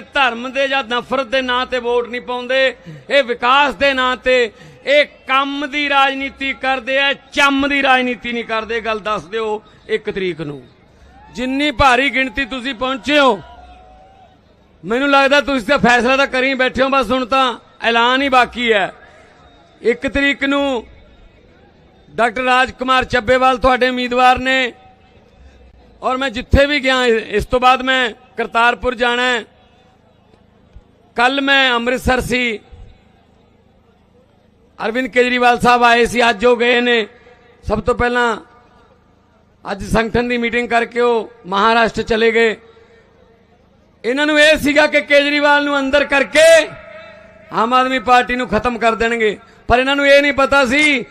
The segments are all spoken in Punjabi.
ਇਹ ਧਰਮ ਦੇ ਜਾਂ ਨਫ਼ਰਤ ਦੇ ਨਾਂ ਤੇ ਵੋਟ ਨਹੀਂ ਪਾਉਂਦੇ, ਇਹ ਵਿਕਾਸ ਦੇ ਨਾਂ ਤੇ, ਇਹ ਕੰਮ ਦੀ ਰਾਜਨੀਤੀ ਕਰਦੇ ਆ, ਚੰਮ ਦੀ ਰਾਜਨੀਤੀ ਨਹੀਂ ਕਰਦੇ, ਇਹ ਗੱਲ ਦੱਸ ਦਿਓ ਇੱਕ ਤਰੀਕ ਨੂੰ। ਜਿੰਨੀ ਭਾਰੀ ਗਿਣਤੀ ਤੁਸੀਂ ਪਹੁੰਚੇ ਹੋ, ਮੈਨੂੰ ਲੱਗਦਾ ਤੁਸੀਂ ਤਾਂ ਫੈਸਲਾ ਤਾਂ ਕਰੀ ਬੈਠੇ ਹੋ, ਬਸ ਹੁਣ ਤਾਂ ਐਲਾਨ ਹੀ ਬਾਕੀ ਹੈ। ਇੱਕ ਤਰੀਕ ਨੂੰ ਡਾਕਟਰ ਰਾਜ ਕੁਮਾਰ ਚੱਬੇਵਾਲ ਤੁਹਾਡੇ ਉਮੀਦਵਾਰ ਨੇ, ਔਰ ਮੈਂ ਜਿੱਥੇ ਵੀ ਗਿਆ, ਇਸ ਤੋਂ ਬਾਅਦ ਮੈਂ ਕਰਤਾਰਪੁਰ ਜਾਣਾ ਹੈ। ਕੱਲ ਮੈਂ ਅੰਮ੍ਰਿਤਸਰ ਸੀ। ਅਰਵਿੰਦ ਕੇਜਰੀਵਾਲ ਸਾਹਿਬ ਆਏ ਸੀ, ਅੱਜ ਉਹ ਗਏ ਨੇ। ਸਭ ਤੋਂ ਪਹਿਲਾਂ ਅੱਜ ਸੰਗਠਨ ਦੀ ਮੀਟਿੰਗ ਕਰਕੇ ਉਹ ਮਹਾਰਾਸ਼ਟਰ ਚਲੇ ਗਏ। ਇਹਨਾਂ ਨੂੰ ਇਹ ਸੀਗਾ ਕਿ ਕੇਜਰੀਵਾਲ ਨੂੰ ਅੰਦਰ ਕਰਕੇ ਆਮ ਆਦਮੀ ਪਾਰਟੀ ਨੂੰ ਖਤਮ ਕਰ ਦੇਣਗੇ। ਪਰ ਇਹਨਾਂ ਨੂੰ ਇਹ ਨਹੀਂ ਪਤਾ ਸੀ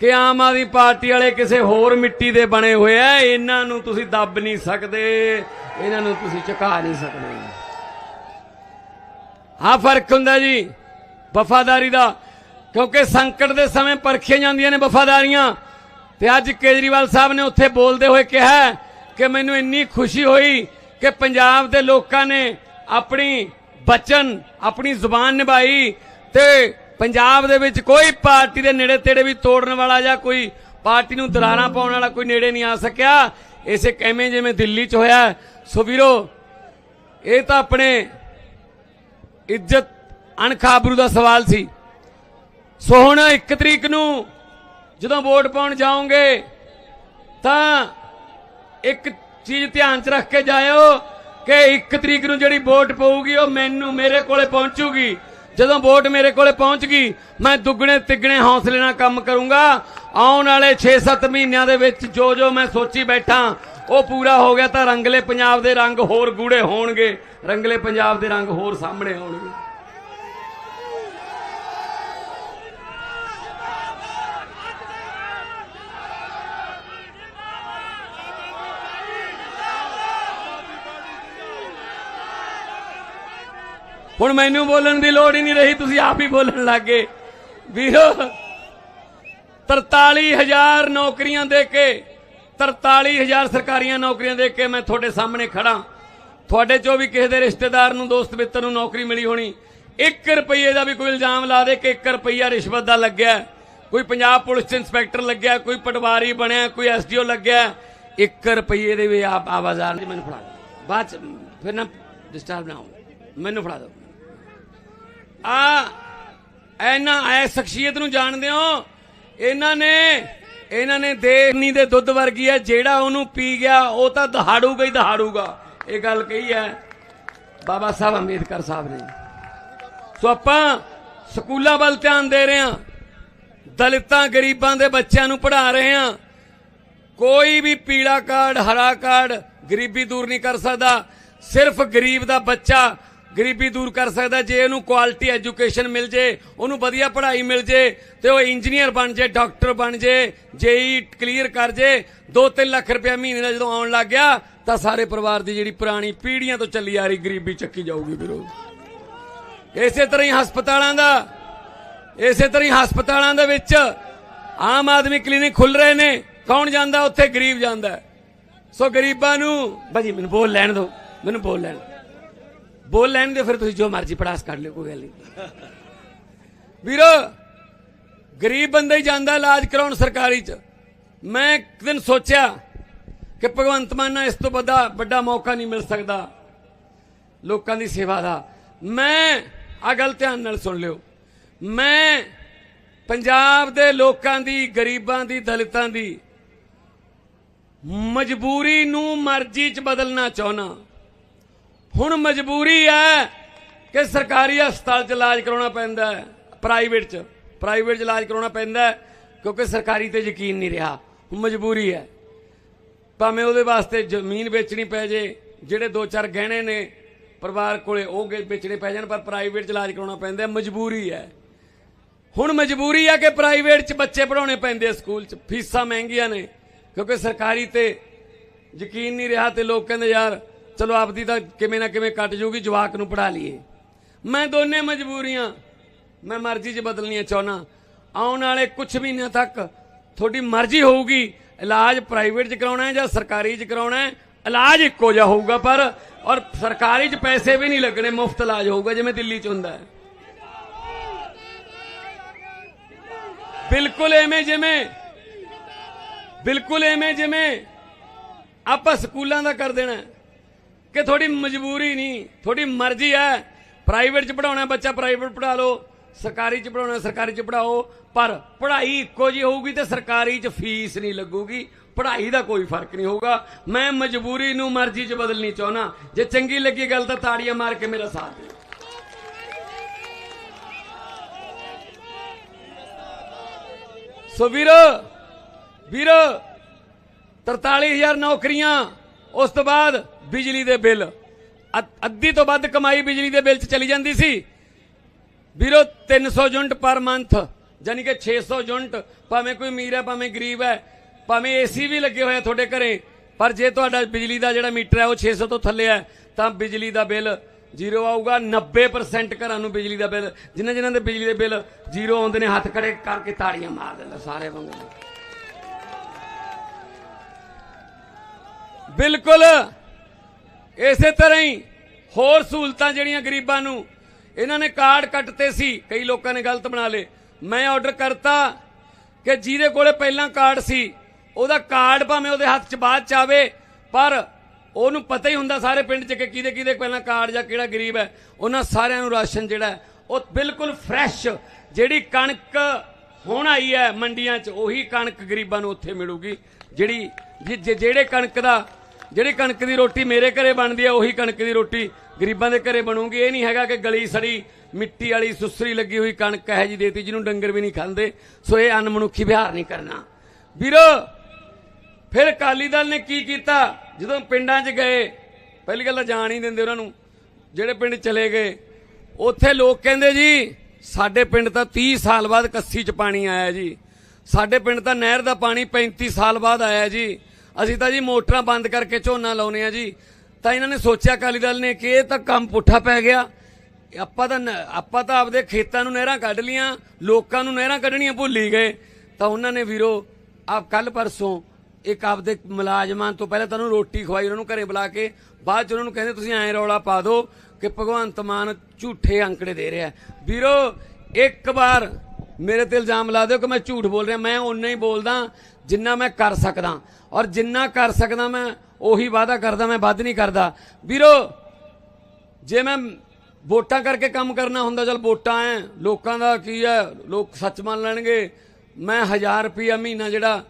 ਕਿ ਆਮ ਆਦਮੀ ਪਾਰਟੀ ਵਾਲੇ ਕਿਸੇ ਹੋਰ ਮਿੱਟੀ ਦੇ ਬਣੇ ਹੋਏ ਆ। ਇਹਨਾਂ ਨੂੰ ਤੁਸੀਂ ਦੱਬ ਨਹੀਂ ਸਕਦੇ। ਇਹਨਾਂ ਨੂੰ ਤੁਸੀਂ ਝੁਕਾ ਨਹੀਂ ਸਕਦੇ। ਹਾਂ ਫ਼ਰਕ ਹੁੰਦਾ ਜੀ, ਵਫਾਦਾਰੀ ਦਾ। ਕਿਉਂਕਿ ਸੰਕਟ ਦੇ ਸਮੇਂ ਪਰਖੀਆਂ ਜਾਂਦੀਆਂ ਨੇ ਵਫਾਦਾਰੀਆਂ। ਤੇ ਅੱਜ ਕੇਜਰੀਵਾਲ ਸਾਹਿਬ ਨੇ ਉੱਥੇ ਬੋਲਦੇ ਹੋਏ ਕਿਹਾ ਕਿ ਮੈਨੂੰ ਇੰਨੀ ਖੁਸ਼ੀ ਹੋਈ ਕਿ ਪੰਜਾਬ ਦੇ ਲੋਕਾਂ ਨੇ ਆਪਣੀ ਬਚਨ, ਆਪਣੀ ਜ਼ੁਬਾਨ ਨਿਭਾਈ ਤੇ ਪੰਜਾਬ ਦੇ ਵਿੱਚ ਕੋਈ ਪਾਰਟੀ ਦੇ ਨੇੜੇ ਤੇੜੇ ਵੀ ਤੋੜਨ ਵਾਲਾ ਜਾਂ ਕੋਈ ਪਾਰਟੀ ਨੂੰ ਦਰਾਰਾਂ ਪਾਉਣ ਵਾਲਾ ਕੋਈ ਨੇੜੇ ਨਹੀਂ ਆ ਸਕਿਆ। ਇਸੇ ਕਿਵੇਂ ਜਿਵੇਂ ਦਿੱਲੀ 'ਚ ਹੋਇਆ। ਸੋ ਵੀਰੋ, ਇਹ ਤਾਂ ਆਪਣੇ ਇੱਜ਼ਤ ਅਣਖਾਬਰੂ ਦਾ ਸਵਾਲ ਸੀ। ਸੋ ਹੁਣ 1 ਤਰੀਕ ਨੂੰ ਜਦੋਂ ਵੋਟ ਪਾਉਣ ਜਾਓਗੇ, ਤਾਂ ਇੱਕ ਚੀਜ਼ ਧਿਆਨ 'ਚ ਰੱਖ ਕੇ ਜਾਇਓ ਕਿ 1 ਤਰੀਕ ਨੂੰ ਜਿਹੜੀ ਵੋਟ ਪਊਗੀ, ਉਹ ਮੈਨੂੰ ਮੇਰੇ ਕੋਲੇ ਪਹੁੰਚੂਗੀ। ਜਦੋਂ ਵੋਟ ਮੇਰੇ ਕੋਲੇ ਪਹੁੰਚ ਗਈ, ਮੈਂ ਦੁੱਗਣੇ ਤਿੱਗਣੇ ਹੌਸਲੇ ਨਾਲ ਕੰਮ ਕਰੂੰਗਾ। ਆਉਣ ਵਾਲੇ 6-7 ਮਹੀਨਿਆਂ ਦੇ ਵਿੱਚ ਜੋ ਜੋ ਮੈਂ ਸੋਚੀ ਬੈਠਾ ਉਹ ਪੂਰਾ ਹੋ ਗਿਆ ਤਾਂ ਰੰਗਲੇ ਪੰਜਾਬ ਦੇ ਰੰਗ ਹੋਰ ਗੂੜੇ ਹੋਣਗੇ। ਰੰਗਲੇ ਪੰਜਾਬ ਦੇ ਰੰਗ ਹੋਰ ਸਾਹਮਣੇ ਆਉਣਗੇ। ਹੁਣ ਮੈਨੂੰ ਬੋਲਣ ਦੀ ਲੋੜ ਹੀ ਨਹੀਂ ਰਹੀ, ਤੁਸੀਂ ਆਪ ਹੀ ਬੋਲਣ ਲੱਗੇ ਵੀਰੋ 43000 ਨੌਕਰੀਆਂ ਦੇ ਕੇ 43000 ਸਰਕਾਰੀਆਂ ਨੌਕਰੀਆਂ ਦੇ ਕੇ ਮੈਂ ਤੁਹਾਡੇ ਸਾਹਮਣੇ ਖੜਾ। ਤੁਹਾਡੇ ਚੋਂ ਵੀ ਕਿਸੇ ਦੇ ਰਿਸ਼ਤੇਦਾਰ ਨੂੰ, ਦੋਸਤ ਮਿੱਤਰ ਨੂੰ ਨੌਕਰੀ ਮਿਲੀ ਹੋਣੀ। 1 ਰੁਪਏ ਦਾ ਵੀ ਕੋਈ ਇਲਜ਼ਾਮ ਲਾ ਦੇ ਕਿ 1 ਰੁਪਈਆ ਰਿਸ਼ਵਤ ਦਾ ਲੱਗਿਆ ਕੋਈ ਪੰਜਾਬ ਪੁਲਿਸ ਚ ਇੰਸਪੈਕਟਰ ਲੱਗਿਆ, ਕੋਈ ਪਟਵਾਰੀ ਬਣਿਆ, ਕੋਈ ਐਸਡੀਓ ਲੱਗਿਆ। 1 ਰੁਪਏ ਦੇ ਵੀ ਆਪ ਆਵਾਜ਼ਾਰ ਨਹੀਂ ਮੈਨੂੰ ਫੜਾ ਦਿਓ। ਬਾਅਦ ਚ ਫਿਰ ਨਾ ਡਿਸਟਰਬ ਨਾ ਹੋ ਮੈਨੂੰ ਫੜਾ ਦਿਓ। ਆ, ਇਹਨਾਂ ਐ ਸ਼ਖਸੀਅਤ ਨੂੰ ਜਾਣਦੇ ਹੋ। ਇਹਨਾਂ ਨੇ ਇਹਨਾਂ ਨੇ ਦੇਹਨੀ ਦੇ ਦੁੱਧ ਵਰਗੀ ਹੈ, ਜਿਹੜਾ ਉਹਨੂੰ ਪੀ ਗਿਆ, ਉਹ ਤਾਂ ਦਹਾੜੂਗਾ ਹੀ ਦਹਾੜੂਗਾ। ਇਹ ਗੱਲ ਕਹੀ ਹੈ ਬਾਬਾ ਸਾਹਿਬ ਅੰਬੇਦਕਰ ਸਾਹਿਬ ਨੇ। ਸੋ ਆਪਾਂ ਸਕੂਲਾਂ ਵੱਲ ਧਿਆਨ ਦੇ ਰਹੇ ਹਾਂ, ਦਲਿਤਾਂ, ਗਰੀਬਾਂ ਦੇ ਬੱਚਿਆਂ ਨੂੰ ਪੜ੍ਹਾ ਰਹੇ ਹਾਂ। ਕੋਈ ਵੀ ਪੀਲਾ ਕਾਰਡ, ਹਰਾ ਕਾਰਡ ਗਰੀਬੀ ਦੂਰ ਨਹੀਂ ਕਰ ਸਕਦਾ। ਸਿਰਫ ਗਰੀਬ ਦਾ ਬੱਚਾ ਗਰੀਬੀ ਦੂਰ ਕਰ ਸਕਦਾ ਜੇ ਇਹਨੂੰ ਕੁਆਲਿਟੀ ਐਜੂਕੇਸ਼ਨ ਮਿਲ ਜੇ, ਉਹਨੂੰ ਵਧੀਆ ਪੜ੍ਹਾਈ ਮਿਲ ਜੇ, ਤੇ ਉਹ ਇੰਜੀਨੀਅਰ ਬਣ ਜੇ ਡਾਕਟਰ ਬਣ ਜੇ ਜੇਈ ਕਲੀਅਰ ਕਰ ਜੇ 2-3 ਲੱਖ ਰੁਪਏ ਮਹੀਨੇ ਦਾ ਜਦੋਂ ਆਉਣ ਲੱਗ ਗਿਆ, ਤਾਂ ਸਾਰੇ ਪਰਿਵਾਰ ਦੀ ਜਿਹੜੀ ਪੁਰਾਣੀ ਪੀੜ੍ਹੀਆਂ ਤੋਂ ਚੱਲੀ ਆ ਰਹੀ ਗਰੀਬੀ ਚੱਕੀ ਜਾਊਗੀ ਵੀਰੋ ਇਸੇ ਤਰ੍ਹਾਂ ਹੀ ਹਸਪਤਾਲਾਂ ਦਾ, ਇਸੇ ਤਰ੍ਹਾਂ ਹੀ ਹਸਪਤਾਲਾਂ ਦੇ ਵਿੱਚ ਆਮ ਆਦਮੀ ਕਲੀਨਿਕ ਖੁੱਲ ਰਹੇ ਨੇ, ਕੌਣ ਜਾਂਦਾ? ਉੱਥੇ ਗਰੀਬ ਜਾਂਦਾ। ਸੋ ਗਰੀਬਾਂ ਨੂੰ ਭਾਜੀ, ਮੈਨੂੰ ਬੋਲ ਲੈਣ ਦਿਓ, ਮੈਨੂੰ ਬੋਲ ਲੈਣ ਬੋਲ ਲੈਣ ਦੇ ਫਿਰ ਤੁਸੀਂ ਜੋ ਮਰਜ਼ੀ ਪੜਾਸ ਕਰ ਲਿਓ, ਕੋਈ ਗੱਲ ਨਹੀਂ। ਵੀਰੋ, ਗਰੀਬ ਬੰਦਾ ਹੀ ਜਾਂਦਾ ਇਲਾਜ ਕਰਾਉਣ ਸਰਕਾਰੀ ਚ। ਮੈਂ ਇੱਕ ਦਿਨ ਸੋਚਿਆ ਕਿ ਭਗਵੰਤ ਮਾਨ ਇਸ ਤੋਂ ਵੱਡਾ ਵੱਡਾ ਮੌਕਾ ਨਹੀਂ ਮਿਲ ਸਕਦਾ ਲੋਕਾਂ ਦੀ ਸੇਵਾ ਦਾ। ਮੈਂ ਆ ਗੱਲ ਧਿਆਨ ਨਾਲ ਸੁਣ ਲਿਓ। ਮੈਂ ਪੰਜਾਬ ਦੇ ਲੋਕਾਂ ਦੀ, ਗਰੀਬਾਂ ਦੀ, ਦਲਿਤਾਂ ਦੀ ਮਜਬੂਰੀ ਨੂੰ ਮਰਜ਼ੀ ਚ ਬਦਲਣਾ ਚਾਹੁੰਦਾ। ਹੁਣ ਮਜਬੂਰੀ ਹੈ ਕਿ ਸਰਕਾਰੀ ਹਸਪਤਾਲ ਚ ਇਲਾਜ ਕਰਾਉਣਾ ਪੈਂਦਾ ਹੈ ਪ੍ਰਾਈਵੇਟ ਚ ਪ੍ਰਾਈਵੇਟ ਚ ਇਲਾਜ ਕਰਾਉਣਾ ਪੈਂਦਾ ਹੈ, ਕਿਉਂਕਿ ਸਰਕਾਰੀ ਤੇ ਯਕੀਨ ਨਹੀਂ ਰਿਹਾ। ਮਜਬੂਰੀ ਹੈ। ਭਾਵੇਂ ਉਹਦੇ ਵਾਸਤੇ ਜ਼ਮੀਨ ਵੇਚਣੀ ਪੈ ਜੇ, ਜਿਹੜੇ ਦੋ ਚਾਰ ਗਹਿਣੇ ਨੇ ਪਰਿਵਾਰ ਕੋਲੇ, ਉਹ ਵੇਚਣੇ ਪੈ ਜਾਣ, ਪਰ ਪ੍ਰਾਈਵੇਟ ਚ ਇਲਾਜ ਕਰਾਉਣਾ ਪੈਂਦਾ ਮਜਬੂਰੀ ਹੈ। ਹੁਣ ਮਜਬੂਰੀ ਹੈ ਕਿ ਪ੍ਰਾਈਵੇਟ ਚ ਬੱਚੇ ਪੜਾਉਣੇ ਪੈਂਦੇ ਸਕੂਲ ਚ, ਫੀਸਾਂ ਮਹਿੰਗੀਆਂ ਨੇ, ਕਿਉਂਕਿ ਸਰਕਾਰੀ ਤੇ ਯਕੀਨ ਨਹੀਂ ਰਿਹਾ ਤੇ ਲੋਕ ਕਹਿੰਦੇ ਯਾਰ ਚਲੋ ਆਪਦੀ ਤਾਂ ਕਿਵੇਂ ਨਾ ਕਿਵੇਂ ਕੱਟ ਜੂਗੀ, ਜਵਾਕ ਨੂੰ ਪੜਾ ਲਈਏ। ਮੈਂ ਦੋਨੇ ਮਜਬੂਰੀਆਂ, ਮੈਂ ਮਰਜ਼ੀ 'ਚ ਬਦਲਣੀਆਂ ਚਾਹੁੰਨਾ ਆਉਣ ਵਾਲੇ ਕੁਝ ਮਹੀਨਿਆਂ ਤੱਕ ਤੁਹਾਡੀ ਮਰਜ਼ੀ ਹੋਊਗੀ, ਇਲਾਜ ਪ੍ਰਾਈਵੇਟ 'ਚ ਕਰਾਉਣਾ ਹੈ ਜਾਂ ਸਰਕਾਰੀ 'ਚ ਕਰਾਉਣਾ ਹੈ, ਇਲਾਜ ਇੱਕੋ ਜਿਹਾ ਹੋਊਗਾ, ਪਰ ਔਰ ਸਰਕਾਰੀ 'ਚ ਪੈਸੇ ਵੀ ਨਹੀਂ ਲੱਗਣੇ, ਮੁਫਤ ਇਲਾਜ ਹੋਊਗਾ, ਜਿਵੇਂ ਦਿੱਲੀ 'ਚ ਹੁੰਦਾ ਹੈ। ਬਿਲਕੁਲ ਐਵੇਂ ਜਿਵੇਂ, ਬਿਲਕੁਲ ਐਵੇਂ ਜਿਵੇਂ, ਆਪਾਂ ਸਕੂਲਾਂ ਦਾ ਕਰ ਦੇਣਾ ਕਿ ਤੁਹਾਡੀ ਮਜਬੂਰੀ ਨਹੀਂ, ਤੁਹਾਡੀ ਮਰਜ਼ੀ ਹੈ। ਪ੍ਰਾਈਵੇਟ ਚ ਪੜਾਉਣਾ ਬੱਚਾ ਪ੍ਰਾਈਵੇਟ ਪੜਾ ਲਓ, ਸਰਕਾਰੀ ਚ ਪੜਾਉਣਾ ਸਰਕਾਰੀ ਚ ਪੜਾਓ ਪਰ ਪੜ੍ਹਾਈ ਇੱਕੋ ਜੀ ਹੋਊਗੀ ਤੇ ਸਰਕਾਰੀ ਚ ਫੀਸ ਨਹੀਂ ਲੱਗੂਗੀ। ਪੜ੍ਹਾਈ ਦਾ ਕੋਈ ਫ਼ਰਕ ਨਹੀਂ ਹੋਊਗਾ। ਮੈਂ ਮਜਬੂਰੀ ਨੂੰ ਮਰਜ਼ੀ ਚ ਬਦਲਣੀ ਚਾਹਣਾ ਜੇ ਚੰਗੀ ਲੱਗੀ ਗੱਲ ਤਾਂ ਤਾੜੀਆਂ ਮਾਰ ਕੇ ਮੇਰਾ ਸਾਥ ਦਿਓ। ਸੋ ਵੀਰ, ਵੀਰੋ 43000 ਨੌਕਰੀਆਂ, ਉਸ ਤੋਂ ਬਾਅਦ ਬਿਜਲੀ ਦੇ ਬਿੱਲ। ਅੱਧੀ ਤੋਂ ਵੱਧ ਕਮਾਈ ਬਿਜਲੀ ਦੇ ਬਿੱਲ 'ਚ ਚਲੀ ਜਾਂਦੀ ਸੀ। ਵੀਰੋ 300 ਯੂਨਿਟ ਪਰ ਮੰਥ ਯਾਨੀ ਕਿ 600 ਯੂਨਿਟ, ਭਾਵੇਂ ਕੋਈ ਅਮੀਰ ਹੈ, ਭਾਵੇਂ ਗਰੀਬ ਹੈ, ਭਾਵੇਂ ਏਸੀ ਵੀ ਲੱਗੇ ਹੋਏ ਆ ਤੁਹਾਡੇ ਘਰੇ, ਪਰ ਜੇ ਤੁਹਾਡਾ ਬਿਜਲੀ ਦਾ ਜਿਹੜਾ ਮੀਟਰ ਹੈ ਉਹ 600 ਤੋਂ ਥੱਲੇ ਹੈ, ਤਾਂ ਬਿਜਲੀ ਦਾ ਬਿੱਲ ਜ਼ੀਰੋ ਆਊਗਾ। 90% ਘਰਾਂ ਨੂੰ ਬਿਜਲੀ ਦਾ ਬਿੱਲ ਜਿਨ੍ਹਾਂ ਜਿਨ੍ਹਾਂ ਦੇ ਬਿਜਲੀ ਦੇ ਬਿੱਲ ਜ਼ੀਰੋ ਆਉਂਦੇ ਨੇ, ਹੱਥ ਖੜੇ ਕਰਕੇ ਤਾੜੀਆਂ ਮਾਰ ਦਿੰਦਾ ਸਾਰੇ ਵਾਂਗੂ ਬਿਲਕੁਲ! ਇਸੇ ਤਰ੍ਹਾਂ ਹੀ ਹੋਰ ਸਹੂਲਤਾਂ ਜਿਹੜੀਆਂ ਗਰੀਬਾਂ ਨੂੰ, ਇਹਨਾਂ ਨੇ ਕਾਰਡ ਕੱਟਤੇ ਸੀ, ਕਈ ਲੋਕਾਂ ਨੇ ਗਲਤ ਬਣਾ ਲਏ। ਮੈਂ ਆਰਡਰ ਕਰਤਾ ਕਿ ਜਿਹਦੇ ਕੋਲੇ ਪਹਿਲਾਂ ਕਾਰਡ ਸੀ, ਉਹਦਾ ਕਾਰਡ ਭਾਵੇਂ ਉਹਦੇ ਹੱਥ 'ਚ ਬਾਅਦ ਚ ਆਵੇ, ਪਰ ਉਹਨੂੰ ਪਤਾ ਹੀ ਹੁੰਦਾ ਸਾਰੇ ਪਿੰਡ 'ਚ ਕਿ ਕਿਹਦੇ ਕਿਹਦੇ ਪਹਿਲਾਂ ਕਾਰਡ ਜਾਂ ਕਿਹੜਾ ਗਰੀਬ ਹੈ। ਉਹਨਾਂ ਸਾਰਿਆਂ ਨੂੰ ਰਾਸ਼ਨ ਜਿਹੜਾ ਉਹ ਬਿਲਕੁਲ ਫਰੈਸ਼ ਜਿਹੜੀ ਕਣਕ ਹੁਣ ਆਈ ਹੈ ਮੰਡੀਆਂ 'ਚ, ਉਹੀ ਕਣਕ ਗਰੀਬਾਂ ਨੂੰ ਉੱਥੇ ਮਿਲੂਗੀ। ਜਿਹੜੀ ਜਿਹੜੇ ਕਣਕ ਦਾ ਜਿਹੜੀ ਕਣਕ ਦੀ ਰੋਟੀ ਮੇਰੇ ਘਰੇ ਬਣਦੀ ਹੈ ਉਹੀ ਕਣਕ ਦੀ ਰੋਟੀ ਗਰੀਬਾਂ ਦੇ ਘਰੇ ਬਣੂਗੀ। ਇਹ ਨਹੀਂ ਹੈਗਾ ਕਿ ਗਲੀ ਸੜੀ, ਮਿੱਟੀ ਵਾਲੀ ਸੁਸਰੀ ਲੱਗੀ ਹੋਈ ਕਣਕ ਹੈ ਜੀ ਦੇਤੀ, ਜਿਹਨੂੰ ਡੰਗਰ ਵੀ ਨਹੀਂ ਖਾਂਦੇ। ਸੋ ਇਹ ਅਨਮਨੁੱਖੀ ਵਿਹਾਰ ਨਹੀਂ ਕਰਨਾ। ਵੀਰੋ, ਫਿਰ ਅਕਾਲੀ ਦਲ ਨੇ ਕੀ ਕੀਤਾ? ਜਦੋਂ ਪਿੰਡਾਂ 'ਚ ਗਏ, ਪਹਿਲੀ ਗੱਲ ਤਾਂ ਜਾਣ ਹੀ ਦਿੰਦੇ ਉਹਨਾਂ ਨੂੰ। ਜਿਹੜੇ ਪਿੰਡ ਚਲੇ ਗਏ, ਉੱਥੇ ਲੋਕ ਕਹਿੰਦੇ ਜੀ, ਸਾਡੇ ਪਿੰਡ ਤਾਂ 30 ਸਾਲ ਬਾਅਦ ਕੱਸੀ 'ਚ ਪਾਣੀ ਆਇਆ ਜੀ। ਸਾਡੇ ਪਿੰਡ ਤਾਂ ਨਹਿਰ ਦਾ ਪਾਣੀ 35 ਸਾਲ ਬਾਅਦ ਆਇਆ ਜੀ। ਅਸੀਂ ਤਾਂ ਜੀ ਮੋਟਰਾਂ ਬੰਦ ਕਰਕੇ ਝੋਨਾ ਲਾਉਨੇ ਆ ਜੀ। ਤਾਂ ਇਹਨਾਂ ਨੇ ਸੋਚਿਆ ਅਕਾਲੀ ਦਲ ਨੇ ਕਿ ਇਹ ਤਾਂ ਕੰਮ ਪੁੱਠਾ ਪੈ ਗਿਆ। ਆਪਾਂ ਤਾਂ ਆਪਾਂ ਤਾਂ ਆਪਦੇ ਖੇਤਾਂ ਨੂੰ ਨਹਿਰਾਂ ਕੱਢ ਲੀਆਂ ਲੋਕਾਂ ਨੂੰ ਨਹਿਰਾਂ ਕੱਢਣੀਆਂ ਭੁੱਲ ਹੀ ਗਏ। ਤਾਂ ਉਹਨਾਂ ਨੇ ਵੀਰੋ ਆਪ ਕੱਲ ਪਰਸੋਂ ਇੱਕ ਆਪਦੇ ਮੁਲਾਜ਼ਮਾਂ ਤੋਂ ਪਹਿਲਾਂ ਤੁਹਾਨੂੰ ਰੋਟੀ ਖਵਾਈ, ਉਹਨਾਂ ਨੂੰ ਘਰੇ ਬੁਲਾ ਕੇ, ਬਾਅਦ ਚ ਉਹਨਾਂ ਨੂੰ ਕਹਿੰਦੇ ਤੁਸੀਂ ਐਂ ਰੌਲਾ ਪਾ ਦਿਓ ਕਿ ਭਗਵੰਤ ਮਾਨ ਝੂਠੇ ਅੰਕੜੇ ਦੇ ਰਿਹਾ। ਵੀਰੋ, ਇੱਕ ਵਾਰ ਮੇਰੇ ਤੇ ਇਲਜ਼ਾਮ ਲਾ ਦਿਓ ਕਿ ਮੈਂ ਝੂਠ ਬੋਲ ਰਿਹਾ, ਮੈਂ ਓਨਾ ਹੀ ਬੋਲਦਾ ਜਿੰਨਾ ਮੈਂ ਕਰ ਸਕਦਾ। ਔਰ ਜਿੰਨਾ ਕਰ ਸਕਦਾ ਮੈਂ, ਉਹੀ ਵਾਅਦਾ ਕਰਦਾ, ਮੈਂ ਵੱਧ ਨਹੀਂ ਕਰਦਾ। ਵੀਰੋ, ਜੇ ਮੈਂ ਵੋਟਾਂ ਕਰਕੇ ਕੰਮ ਕਰਨਾ ਹੁੰਦਾ, ਚਲ ਵੋਟਾਂ ਐ, ਲੋਕਾਂ ਦਾ ਕੀ ਹੈ ਲੋਕ ਸੱਚ ਮੰਨ ਲੈਣਗੇ। ਮੈਂ 1000 ਰੁਪਿਆ ਮਹੀਨਾ ਜਿਹੜਾ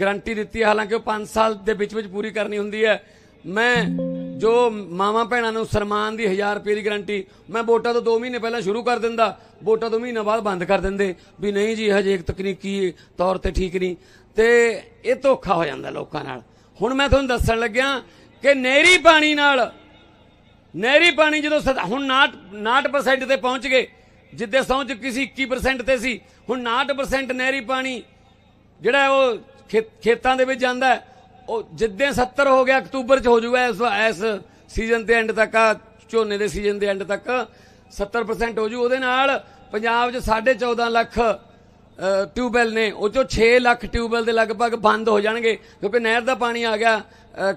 ਗਰੰਟੀ ਦਿੱਤੀ ਹਾਲਾਂਕਿ ਉਹ 5 ਸਾਲ ਦੇ ਵਿੱਚ ਵਿੱਚ ਪੂਰੀ ਕਰਨੀ ਹੁੰਦੀ ਹੈ ਮੈਂ ਜੋ ਮਾਵਾਂ ਭੈਣਾਂ ਨੂੰ ਸਨਮਾਨ ਦੀ 1000 ਰੁਪਏ ਦੀ ਗਰੰਟੀ, ਮੈਂ ਵੋਟਾਂ ਤੋਂ 2 ਮਹੀਨੇ ਪਹਿਲਾਂ ਸ਼ੁਰੂ ਕਰ ਦਿੰਦਾ। ਵੋਟਾਂ ਤੋਂ ਮਹੀਨਾ ਬਾਅਦ ਬੰਦ ਕਰ ਦਿੰਦੇ ਵੀ ਨਹੀਂ ਜੀ ਹਜੇ ਇੱਕ ਤਕਨੀਕੀ ਤੌਰ ਤੇ ਠੀਕ ਨਹੀਂ। ਤੇ ਇਹ ਧੋਖਾ ਹੋ ਜਾਂਦਾ ਲੋਕਾਂ ਨਾਲ। ਹੁਣ ਮੈਂ ਤੁਹਾਨੂੰ ਦੱਸਣ ਲੱਗਿਆ ਕਿ ਨਹਿਰੀ ਪਾਣੀ ਨਾਲ, ਨਹਿਰੀ ਪਾਣੀ ਜਦੋਂ ਸਦਾ- ਹੁਣ 59 59% ਤੇ ਪਹੁੰਚ ਗਏ, ਜਿੱਦੇ ਸਹੁੰ ਚੁੱਕੀ ਸੀ 21% ਤੇ ਸੀ, ਹੁਣ 59% ਨਹਿਰੀ ਪਾਣੀ ਜਿਹੜਾ ਉਹ ਖੇ- ਖੇਤਾਂ ਦੇ ਵਿੱਚ ਜਾਂਦਾ ਹੈ ਉਹ ਜਿੱਦੇ 70 ਹੋ ਗਿਆ ਅਕਤੂਬਰ ਚ ਹੋ ਜਾਊਗਾ ਇਸ ਇਸ ਸੀਜ਼ਨ ਦੇ ਐਂਡ ਤੱਕ ਆ ਝੋਨੇ ਦੇ ਸੀਜ਼ਨ ਦੇ ਐਂਡ ਤੱਕ 70% ਹੋ ਜੂ। ਉਹਦੇ ਨਾਲ ਪੰਜਾਬ 'ਚ 14.5 ਲੱਖ ਅ, ਟਿਊਬਵੈਲ ਨੇ। ਉਹ ਚੋਂ 6 ਲੱਖ ਟਿਊਬਵੈਲ ਦੇ ਲਗਭਗ ਬੰਦ ਹੋ ਜਾਣਗੇ ਕਿਉਂਕਿ ਨਹਿਰ ਦਾ ਪਾਣੀ ਆ ਗਿਆ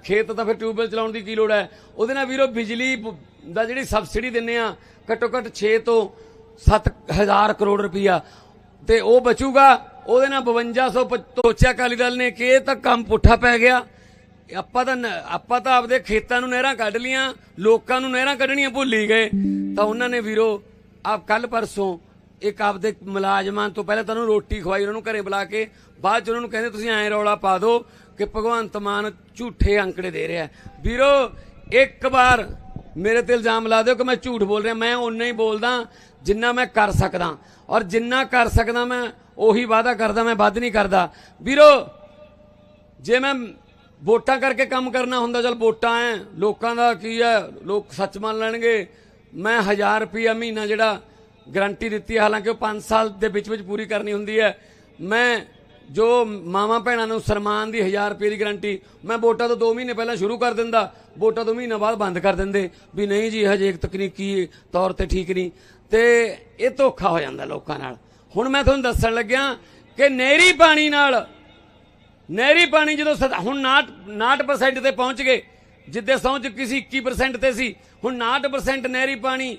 ਖੇਤ ਤਾਂ ਫਿਰ ਟਿਊਬਵੈਲ ਚਲਾਉਣ ਦੀ ਕੀ ਲੋੜ ਹੈ? ਉਹਦੇ ਨਾਲ ਵੀਰੋ ਬਿਜਲੀ ਦਾ ਜਿਹੜੀ ਸਬਸਿਡੀ ਦਿੰਨੇ ਆ ਘੱਟੋ ਘੱਟ 6 ਤੋਂ 7000 ਕਰੋੜ ਰੁਪਈਆ। ਤੇ ਉਹ ਬਚੂਗਾ ਉਹਦੇ ਨਾਲ 5200 ਪ- ਸੋਚਿਆ ਅਕਾਲੀ ਦਲ ਨੇ ਕਿ ਇਹ ਤਾਂ ਕੰਮ ਪੁੱਠਾ ਪੈ ਗਿਆ। ਆਪਾਂ ਤਾਂ ਆਪਾਂ ਤਾਂ ਆਪਦੇ ਖੇਤਾਂ ਨੂੰ ਨਹਿਰਾਂ ਕੱਢ ਲੀਆਂ ਲੋਕਾਂ ਨੂੰ ਨਹਿਰਾਂ ਕੱਢਣੀਆਂ ਭੁੱਲ ਹੀ ਗਏ। ਤਾਂ ਉਹਨਾਂ ਨੇ ਵੀਰੋ, ਆਪ ਕੱਲ ਪਰਸੋਂ ਇੱਕ ਆਪਦੇ ਮੁਲਾਜ਼ਮਾਂ ਤੋਂ ਪਹਿਲਾਂ ਤਾਂ ਰੋਟੀ ਖਵਾਈ, ਉਹਨਾਂ ਨੂੰ ਘਰੇ ਬੁਲਾ ਕੇ, ਬਾਅਦ ਚ ਉਹਨਾਂ ਨੂੰ ਕਹਿੰਦੇ ਤੁਸੀਂ ਐਂ ਰੌਲਾ ਪਾ ਦਿਓ ਕਿ ਭਗਵੰਤ ਮਾਨ ਝੂਠੇ ਅੰਕੜੇ ਦੇ ਰਿਹਾ। ਵੀਰੋ, ਇੱਕ ਵਾਰ ਮੇਰੇ ਤੇ ਇਲਜ਼ਾਮ ਲਾ ਦਿਓ ਕਿ ਮੈਂ ਝੂਠ ਬੋਲ ਰਿਹਾ, ਮੈਂ ਓਨਾ ਹੀ ਬੋਲਦਾ ਜਿੰਨਾ ਮੈਂ ਕਰ ਸਕਦਾ। ਔਰ ਜਿੰਨਾ ਕਰ ਸਕਦਾ ਮੈਂ ਉਹੀ ਵਾਅਦਾ ਕਰਦਾ, ਮੈਂ ਵੱਧ ਨਹੀਂ ਕਰਦਾ। ਵੀਰੋ, ਜੇ ਮੈਂ ਵੋਟਾਂ ਕਰਕੇ ਕੰਮ ਕਰਨਾ ਹੁੰਦਾ, ਚਲ ਵੋਟਾਂ ਐ, ਲੋਕਾਂ ਦਾ ਕੀ ਹੈ ਲੋਕ ਸੱਚ ਮੰਨ ਲੈਣਗੇ। ਮੈਂ 1000 ਰੁਪਿਆ ਮਹੀਨਾ ਜਿਹੜਾ ਗਰੰਟੀ ਦਿੱਤੀ ਹੈ ਹਾਲਾਂਕਿ ਉਹ 5 ਸਾਲ ਦੇ ਵਿੱਚ ਵਿੱਚ ਪੂਰੀ ਕਰਨੀ ਹੁੰਦੀ ਹੈ ਮੈਂ ਜੋ ਮਾਵਾਂ ਭੈਣਾਂ ਨੂੰ ਸਨਮਾਨ ਦੀ 1000 ਰੁਪਏ ਦੀ ਗਰੰਟੀ, ਮੈਂ ਵੋਟਾਂ ਤੋਂ 2 ਮਹੀਨੇ ਪਹਿਲਾਂ ਸ਼ੁਰੂ ਕਰ ਦਿੰਦਾ। ਵੋਟਾਂ ਤੋਂ ਮਹੀਨਾ ਬਾਅਦ ਬੰਦ ਕਰ ਦਿੰਦੇ। ਵੀ ਨਹੀਂ ਜੀ ਹਜੇ ਇੱਕ ਤਕਨੀਕੀ ਤੌਰ ਤੇ ਠੀਕ ਨਹੀਂ। ਤੇ ਇਹ ਧੋਖਾ ਹੋ ਜਾਂਦਾ ਲੋਕਾਂ ਨਾਲ। ਹੁਣ ਮੈਂ ਤੁਹਾਨੂੰ ਦੱਸਣ ਲੱਗਿਆ ਕਿ ਨਹਿਰੀ ਪਾਣੀ ਨਾਲ, ਨਹਿਰੀ ਪਾਣੀ ਜਦੋਂ ਸਦਾ- ਹੁਣ 59 59% ਤੇ ਪਹੁੰਚ ਗਏ, ਜਿੱਦੇ ਸਹੁੰ ਚੁੱਕੀ ਸੀ 21% ਤੇ ਸੀ, ਹੁਣ 59% ਨਹਿਰੀ ਪਾਣੀ